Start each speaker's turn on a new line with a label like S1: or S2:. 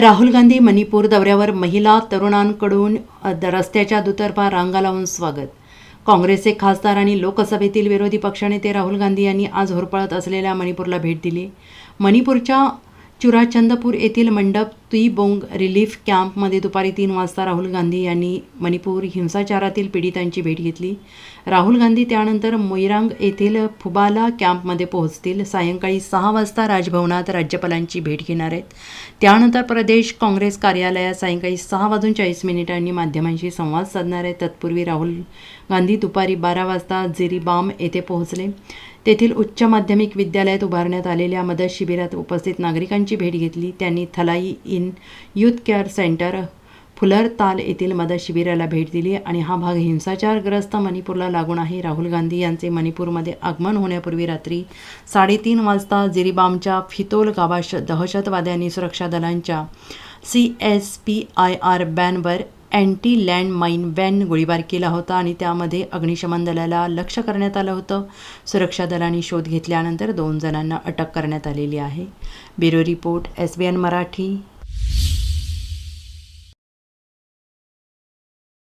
S1: राहुल गांधी मणिपूर दौऱ्यावर महिला तरुणांकडून द- रस्त्याच्या दुतर्फा रांगा लावून स्वागत. काँग्रेसचे खासदार आणि लोकसभेतील विरोधी पक्षनेते राहुल गांधी यांनी आज होरपळत असलेल्या मणिपूरला भेट दिली. मणिपूरच्या चुराचंदपूर येथील मंडप तुईबोंग रिलीफ कॅम्पमध्ये दुपारी तीन वाजता राहुल गांधी यांनी मणिपूर हिंसाचारातील पीडितांची भेट घेतली. राहुल गांधी त्यानंतर मोईरांग येथील फुबाला कॅम्पमध्ये पोहोचतील. सायंकाळी सहा वाजता राजभवनात राज्यपालांची भेट घेणार आहेत. त्यानंतर प्रदेश काँग्रेस कार्यालयात सायंकाळी सहा वाजून चाळीस मिनिटांनी माध्यमांशी संवाद साधणार आहेत. तत्पूर्वी राहुल गांधी दुपारी बारा वाजता जिरीबाम येथे पोहोचले. तेथील उच्च माध्यमिक विद्यालयात उभारण्यात आलेल्या मदत शिबिरात उपस्थित नागरिकांची भेट घेतली. त्यांनी थलाई इन युथ केअर सेंटर फुलरताल येथील मदत शिबिराला भेट दिली आणि हा भाग हिंसाचारग्रस्त मणिपूरला लागून आहे. राहुल गांधी यांचे मणिपूरमध्ये आगमन होण्यापूर्वी रात्री साडेतीन वाजता जिरीबामच्या फितोल गावात दहशतवाद्यांनी सुरक्षा दलांच्या C S P I R बॅनवर anti land mine van गोळीबार केला होता आणि त्यामध्ये अग्निशमन दलाला लक्ष करण्यात आलं होतं. सुरक्षा दलांनी शोध घेतल्यानंतर दोन जणांना अटक करण्यात आलेली आहे. Bureau report S B N Marathi.